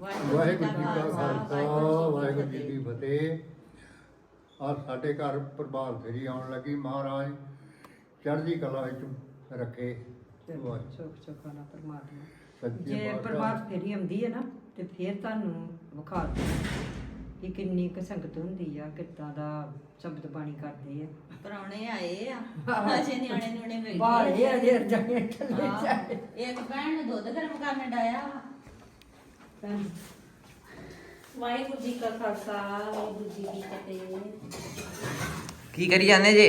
ਵਾਹਿਗੁਰੂ ਜੀ ਕਾ ਖਾਲਸਾ ਵਾਹਿਗੁਰੂ ਜੀ ਕੀ ਫਤਿਹ। ਆ ਸਾਡੇ ਘਰ ਪ੍ਰਭਾਤ ਫੇਰੀ ਆਉਣ ਲੱਗੀ ਮਹਾਰਾਜ। ਚੜ੍ਹਦੀ ਕਲਾ ਵਿੱਚ ਰੱਖੇ। ਸੁਖ ਸੁਖਾਨਾ ਪਰਮਾਤਮਾ। ਸੱਚੇ ਜੇ ਪਾਤਸ਼ਾਹ। ਪ੍ਰਭਾਤ ਫੇਰੀ ਆਉਂਦੀ ਹੈ ਨਾ ਤੇ ਫਿਰ ਤੁਹਾਨੂੰ ਵਿਖਾ ਦਿੰਦੇ ਕਿ ਕਿੰਨੀ ਕੁ ਸੰਗਤ ਹੁੰਦੀ ਆ ਕਿੱਦਾਂ ਦਾ ਸ਼ਬਦ ਬਾਣੀ ਕਰਦੇ ਆ। ਪਰੌਣੇ ਆਏ ਆ ਅਜੇ ਨਿਆਣੇ ਮਿਲ ਬਾਹਲੇ ਆ। ਜੇ ਜਾਣੇ। ਥੱਲੇ ਇੱਕ ਭੈਣ ਨੇ ਦੁੱਧ ਗਰਮ ਕਰਨ ਡਾਇਆ। ਵਾਹਿਗੁਰੂ ਜੀ ਕਾ ਖਾਲਸਾ ਵਾਹਿਗੁਰੂ ਜੀ ਕੀ ਫਤਿਹ। ਕੀ ਕਰੀ ਜਾਂਦੇ ਜੇ?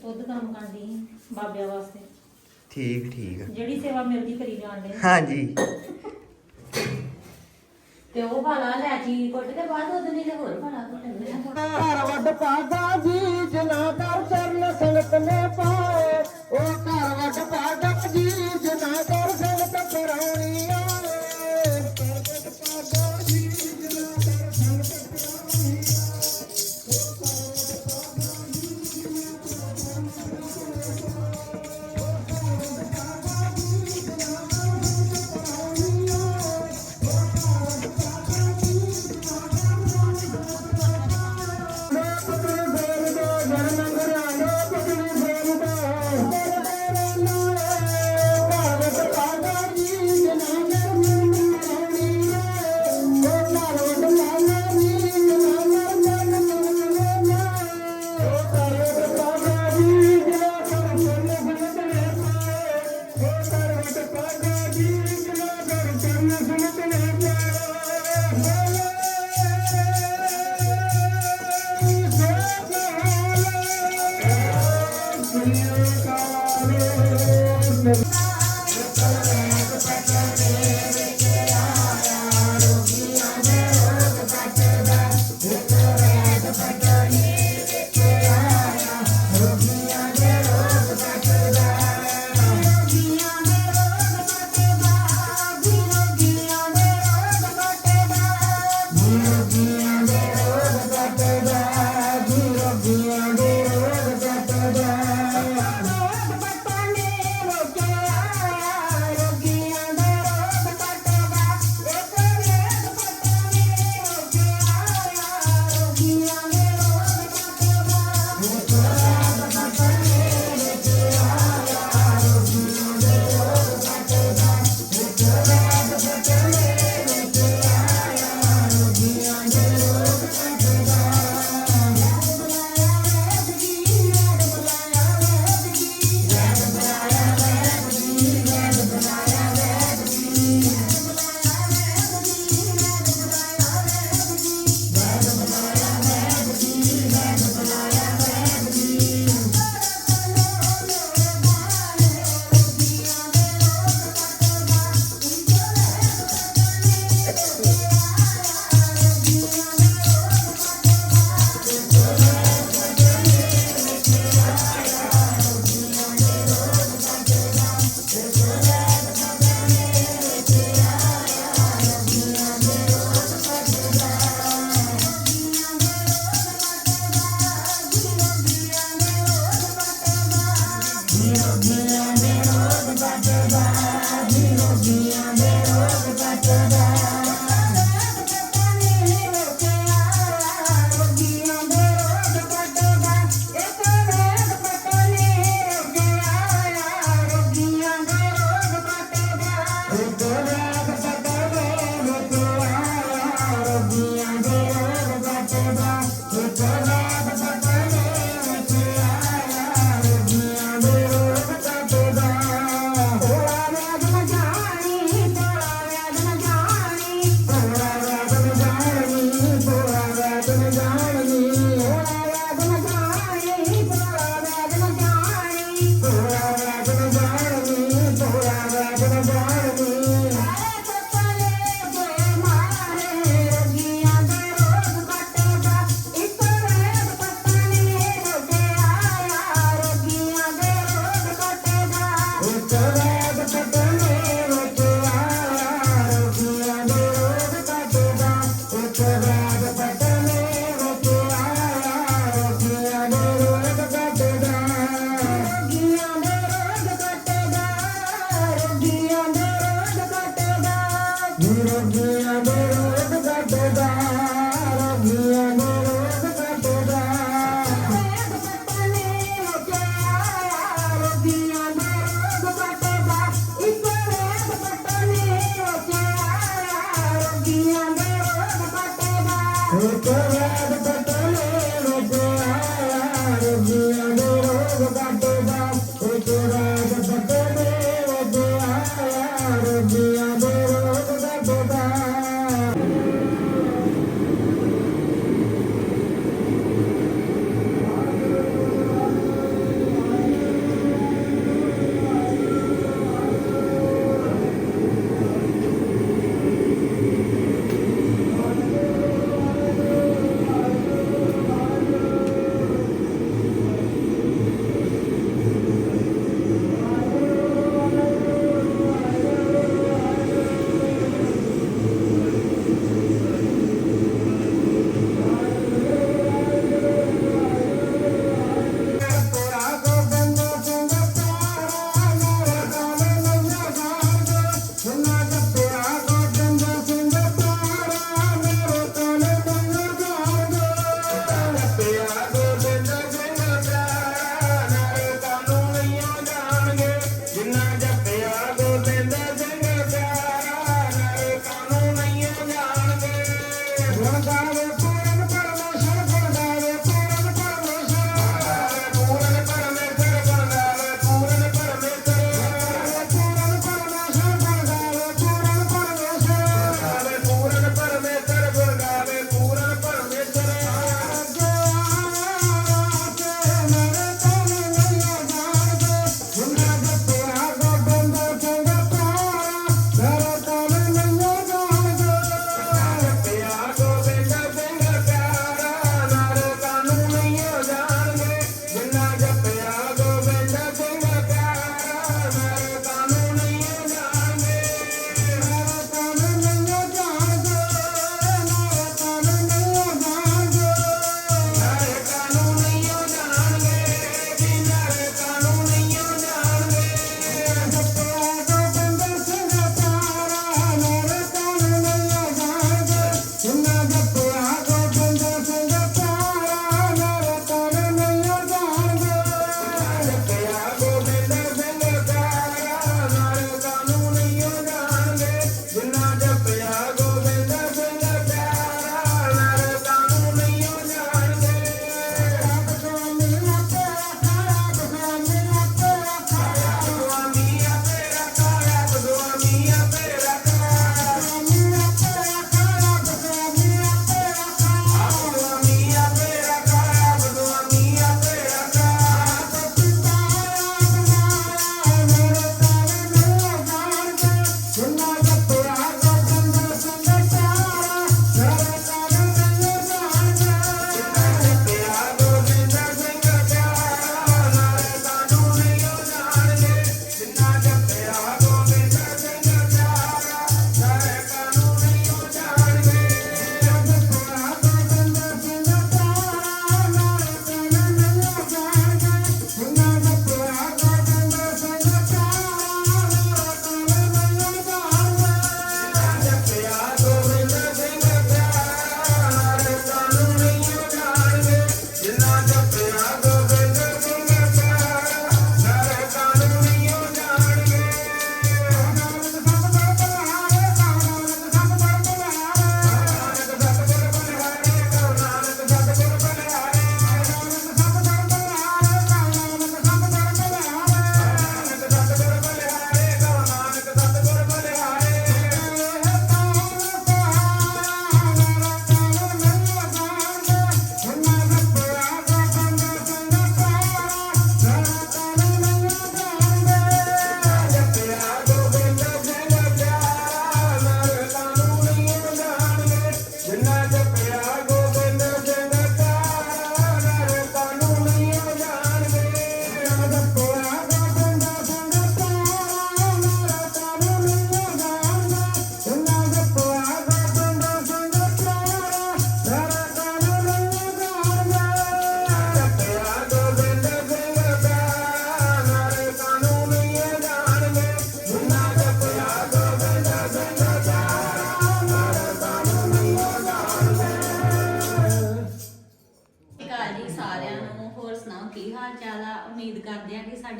ਦੁੱਧ ਗਰਮ ਕਰਦੀ ਬਾਬਿਆਂ ਵਾਸਤੇ। ਠੀਕ ਠੀਕ। ਜਿਹੜੀ ਸੇਵਾ ਮਿਲਦੀ ਕਰੀ ਜਾਂਦੇ ਹਾਂਜੀ। ਤੇ ਉਹ ਭਾਲਾ ਲੈ ਜੀ ਕੁੱਟ ਕੇ ਬਾਅਦ ਉਹਦੇ ਨੇ ਹੋਰ ਭਾਲਾ ਕੁੱਟ ਘਰ ਵੱਡ ਪਾਗਾ ਜੀ ਜਨਾ ਕਰ ਚਰਨ ਸੰਗਤ ਨੇ ਪਾਏ। ਉਹ ਘਰ ਵੱਡ ਪਾਗਾ ਜੀ ਜਨਾ ਕਰ ਸੰਗਤ ਕਰਾਉਣੀ ਆਏ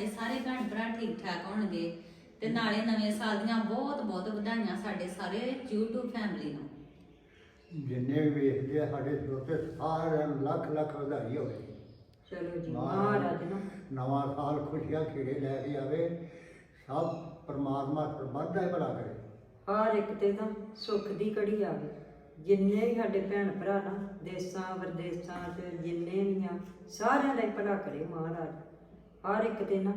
ਸਾਡੇ ਸਾਰੇ ਭੈਣ ਭਰਾ ਠੀਕ ਠਾਕ ਹੋਣਗੇ ਤੇ ਨਾਲੇ ਨਵੇਂ ਸਾਲ ਦੀਆਂ ਬਹੁਤ ਬਹੁਤ ਵਧਾਈਆਂ ਸਾਡੇ ਸਾਰੇ YouTube ਫੈਮਿਲੀ ਨੂੰ। ਜਿੰਨੇ ਵੀ ਵੇਖਦੇ ਆ ਸਾਡੇ ਛੋਟੇ ਸਾਰਿਆਂ ਨੂੰ ਲੱਖ ਲੱਖ ਵਧਾਈ ਹੋਵੇ। ਚਲੋ ਜੀ ਮਹਾਰਾਜ ਮਹਾਰਾਜ ਨੂੰ। ਨਵਾਂ ਸਾਲ ਖੁਸ਼ੀਆਂ ਖੇੜੇ ਲੈ ਕੇ ਆਵੇ ਸਭ ਪਰਮਾਤਮਾ ਸਰਬੱਤ ਦਾ ਹੀ ਭਲਾ ਕਰੇ। ਹਰ ਇੱਕ ਤੇ ਤਾਂ ਸੁੱਖ ਦੀ ਕੜੀ ਆਵੇ। ਜਿੰਨੇ ਵੀ ਸਾਡੇ ਭੈਣ ਭਰਾ ਨਾ ਦੇਸਾਂ ਵਿਦੇਸਾਂ ਤੇ ਜਿੰਨੇ ਵੀ ਆ ਸਾਰਿਆਂ ਦਾ ਹੀ ਭਲਾ ਕਰੇ ਮਹਾਰਾਜ। ਹਰ ਇੱਕ ਤੇ ਨਾ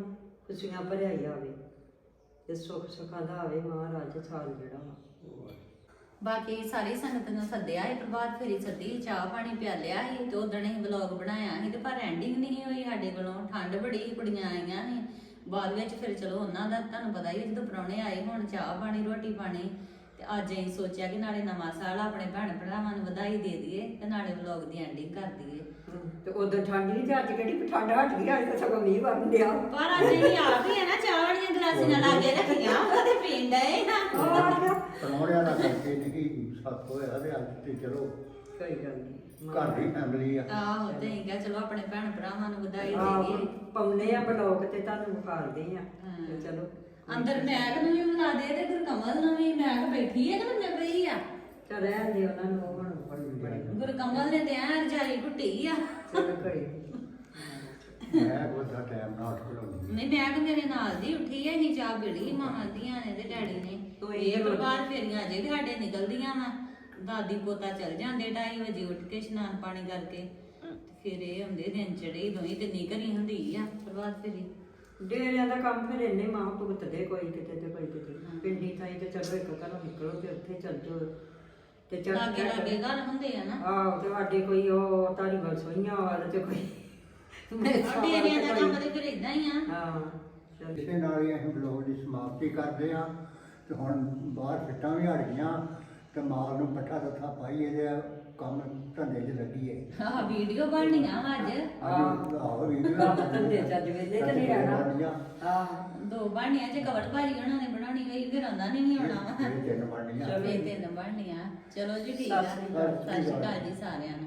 ਖੁਸ਼ੀਆਂ ਭਰਿਆ ਹੀ ਆਵੇ ਤੇ ਸੁੱਖ ਸੁਖਾਂ ਦਾ ਆਵੇ ਮਹਾਰਾਜ ਸਾਲ ਜਿਹੜਾ ਵਾ। ਬਾਕੀ ਸਾਰੀ ਸੰਗਤ ਨੂੰ ਸੱਦਿਆ ਸੀ ਪ੍ਰਭਾਤ ਫੇਰੀ ਸੱਦੀ ਚਾਹ ਪਾਣੀ ਪਿਆਲਿਆ ਸੀ ਤੇ ਉਦੋਂ ਹੀ ਵਲੌਗ ਬਣਾਇਆ ਸੀ ਤੇ ਪਰ ਐਂਡਿੰਗ ਨਹੀਂ ਹੋਈ ਸਾਡੇ ਕੋਲੋਂ। ਠੰਡ ਬੜੀ ਸੀ, ਕੁੜੀਆਂ ਆਈਆਂ ਸੀ। ਬਾਅਦ ਵਿੱਚ ਫਿਰ ਚਲੋ ਉਹਨਾਂ ਦਾ ਤੁਹਾਨੂੰ ਪਤਾ ਹੀ ਹੈ, ਜਦੋਂ ਪ੍ਰਾਹੁਣੇ ਆਏ ਹੁਣ ਚਾਹ ਪਾਣੀ ਰੋਟੀ ਪਾਣੀ ਤੇ ਅੱਜ ਅਸੀਂ ਸੋਚਿਆ ਕਿ ਨਾਲੇ ਨਵਾਂ ਸਾਲ ਆਪਣੇ ਭੈਣ ਭਰਾਵਾਂ ਨੂੰ ਵਧਾਈ ਦੇ ਦਈਏ ਤੇ ਨਾਲੇ ਵਲੌਗ ਦੀ ਐਂਡਿੰਗ ਕਰ ਦਈਏ। ਤੇ ਉਦੋਂ ਠੰਡ ਨਹੀਂ ਤੇ ਅੱਜ ਕਿਹੜੀ ਠੰਡ ਹਟ ਗਈ ਅੱਜ ਤਾਂ ਸਗੋਂ ਮੀਂਹ ਵਰਨ ਡਿਆ। ਪਰ ਅੱਜ ਅਸੀਂ ਆਪ ਹੀ ਹੈ ਨਾ ਚਾਹ ਵਾਲੀਆਂ ਗਲਾਸੀਆਂ ਲਾਗੇ ਰੱਖੀਆਂ ਉਹਨਾਂ ਦੇ ਪੀਣ ਡਏ ਨਾ ਪਰਮੋੜਿਆਂ ਦਾ ਕਰਕੇ ਨਹੀਂ ਸੱਤ ਹੋਇਆ ਤੇ ਅੱਜ ਤੇ ਚਲੋ। ਕੋਈ ਗੱਲ ਘਰ ਦੀ ਫੈਮਿਲੀ ਆ। ਆਹੋ ਤੇ ਅਸੀਂ ਕਿਹਾ ਚਲੋ ਆਪਣੇ ਭੈਣ ਭਰਾਵਾਂ ਨੂੰ ਵਧਾਈ ਦੇਈਏ। ਪਾਉਨੇ ਆ ਬਲੌਗ ਤੇ ਤੁਹਾਨੂੰ ਵਿਖਾਲਦੇ ਆ। ਤੇ ਚਲੋ। ਅੰਦਰ ਮੈਗ ਨੂੰ ਵੀ ਮਿਲਾ ਦੇ ਤੇ ਗੁਰਕਮਲ ਨੂੰ ਵੀ ਮੈਗ ਬੈਠੀ ਹੈ ਕਿ ਲੰਮੇ ਪਈ ਆ। ਚਲ ਰਹਿਣ ਦੇ ਉਹਨਾਂ ਨੂੰ ਹੁਣ ਬੜੀ ਬੜੀ ਗੁਰਕਮਲ ਨੇ ਤੇ ਐ ਰਜਾਈ ਘੁੱਟੀ ਆ। ਚਲੋ ਘੜੀ। ਮੈਂ ਬਹੁਤਾ ਟਾਈਮ ਨਾਲ ਉੱਠ ਖਲੋਂਦੀ ਨਹੀਂ ਮੈਗ ਮੇਰੇ ਨਾਲ ਦੀ ਉੱਠੀ ਹੈ ਹੀ ਚਾਹ ਪੀੜੀ ਮਾਂ ਦੀਆਂ ਨੇ ਤੇ ਡੈਡੀ ਨੇ। ਤੂੰ ਇਹ ਪ੍ਰਭਾਤ ਫੇਰੀਆਂ ਵੀ ਸਾਡੇ ਨਿਕਲਦੀਆਂ ਵਾ। ਦਾਦੀ ਪੋਤਾ ਚੱਲ ਜਾਂਦੇ 2:30 ਵਜੇ ਉੱਠ ਕੇ ਇਸ਼ਨਾਨ ਪਾਣੀ ਕਰਕੇ। ਤੇ ਫਿਰ ਇਹ ਹੁੰਦੇ ਦਿਨ ਚੜੇ ਦੋਈ ਤੇ ਨਿਕਲੀ ਹੁੰਦੀ ਆ। ਪ੍ਰਭਾਤ ਫੇਰੀ ਡੇਰਿਆਂ ਦਾ ਕੰਮ ਫਿਰ ਇੰਨੇ ਮਾਂ ਭੁਗਤਦੇ ਕੋਈ ਕਿਤੇ ਤੇ ਕੋਈ ਕਿਤੇ। ਪਿੰਡੀ ਥਾਈ ਤੇ ਚਲੋ ਇੱਕ ਘਰੋਂ ਨਿਕਲੋ ਤੇ ਉੱਥੇ ਚੱਲ ਜਾਓ। ਤੇ ਚੱਲ ਲਾਗੇ ਲਾਗੇ ਘਰ ਹੁੰਦੇ ਆ ਨਾ। ਆਹ ਤੇ ਸਾਡੇ ਕੋਈ ਉਹ ਤਾਰੀ ਵੱਲ ਸੋਈਆਂ ਵਾਲ ਤੇ ਕੋਈ ਡੇਰਿਆਂ ਦਾ ਕੰਮ ਤੇ ਫਿਰ ਇਦਾਂ ਹੀ ਆ। ਹਾਂ ਚੱਲ। ਇਸੇ ਨਾਲ ਹੀ ਅਸੀਂ ਬਲੌਗ ਦੀ ਸਮਾਪਤੀ ਕਰਦੇ ਹਾਂ। ਤੇ ਹੁਣ ਬਾਹਰ ਫਿੱਟਾਂ ਵੀ ਹਟ ਗਈਆਂ। ਤੇ ਮਾਲ ਨੂੰ ਪੱਠਾ ਦੱਥਾ ਪਾਈ ਇਹਦੇ ਕੰਮ ਧੰਦੇ 'ਚ ਲੱਗੀਏ ਆਹ ਵੀਡੀਓ ਬਣਨੀਆਂ ਵਾ ਅੱਜ। ਅੱਜ ਆਹੋ ਵੀਡੀਓ ਕੰਮ ਧੰਦੇ 'ਚ ਅੱਜ ਵਿਹਲੇ ਤਾਂ ਨਹੀਂ ਰਹਿਣਾ। ਆਹ ਦੋ ਬਣਨੀਆਂ ਜੇ ਕਵਰ ਭਾਜੀ ਉਹਨਾਂ ਨੇ ਬਣਾਉਣੀ ਹੋਈ ਫਿਰ ਆਉਂਦਾ ਨਹੀਂ ਹੋਣਾ ਵਾ। ਤਿੰਨ ਬਣਨੀਆਂ। ਇਹ ਤਿੰਨ ਬਣਨੀਆਂ। ਚਲੋ ਜੀ ਠੀਕ ਆ। ਸਤਿ ਸ਼੍ਰੀ ਅਕਾਲ ਜੀ ਸਾਰਿਆਂ ਨੂੰ।